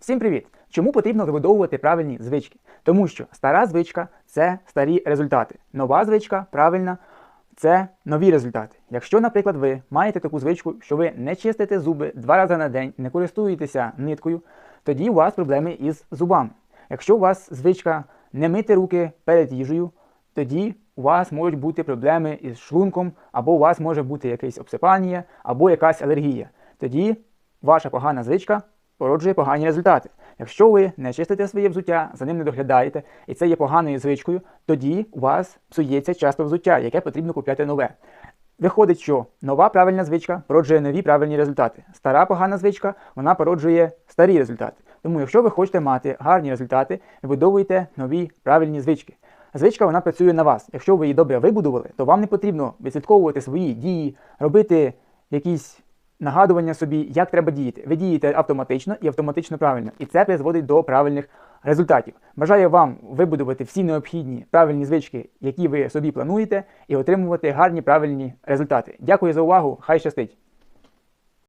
Всім привіт! Чому потрібно вибудовувати правильні звички? Тому що стара звичка це старі результати. Нова звичка правильна це нові результати. Якщо, наприклад, ви маєте таку звичку, що ви не чистите зуби два рази на день, не користуєтеся ниткою, тоді у вас проблеми із зубами. Якщо у вас звичка не мити руки перед їжею, тоді у вас можуть бути проблеми із шлунком, або у вас може бути якесь обсипання, або якась алергія. Тоді ваша погана звичка породжує погані результати. Якщо ви не чистите своє взуття, за ним не доглядаєте, і це є поганою звичкою, тоді у вас псується часто взуття, яке потрібно купляти нове. Виходить, що нова правильна звичка породжує нові правильні результати. Стара погана звичка вона породжує старі результати. Тому, якщо ви хочете мати гарні результати, вибудовуйте нові правильні звички. Звичка вона працює на вас. Якщо ви її добре вибудували, то вам не потрібно відслідковувати свої дії, робити якісь нагадування собі, як треба діяти. Ви дієте автоматично і автоматично правильно. І це призводить до правильних результатів. Бажаю вам вибудувати всі необхідні правильні звички, які ви собі плануєте, і отримувати гарні правильні результати. Дякую за увагу! Хай щастить!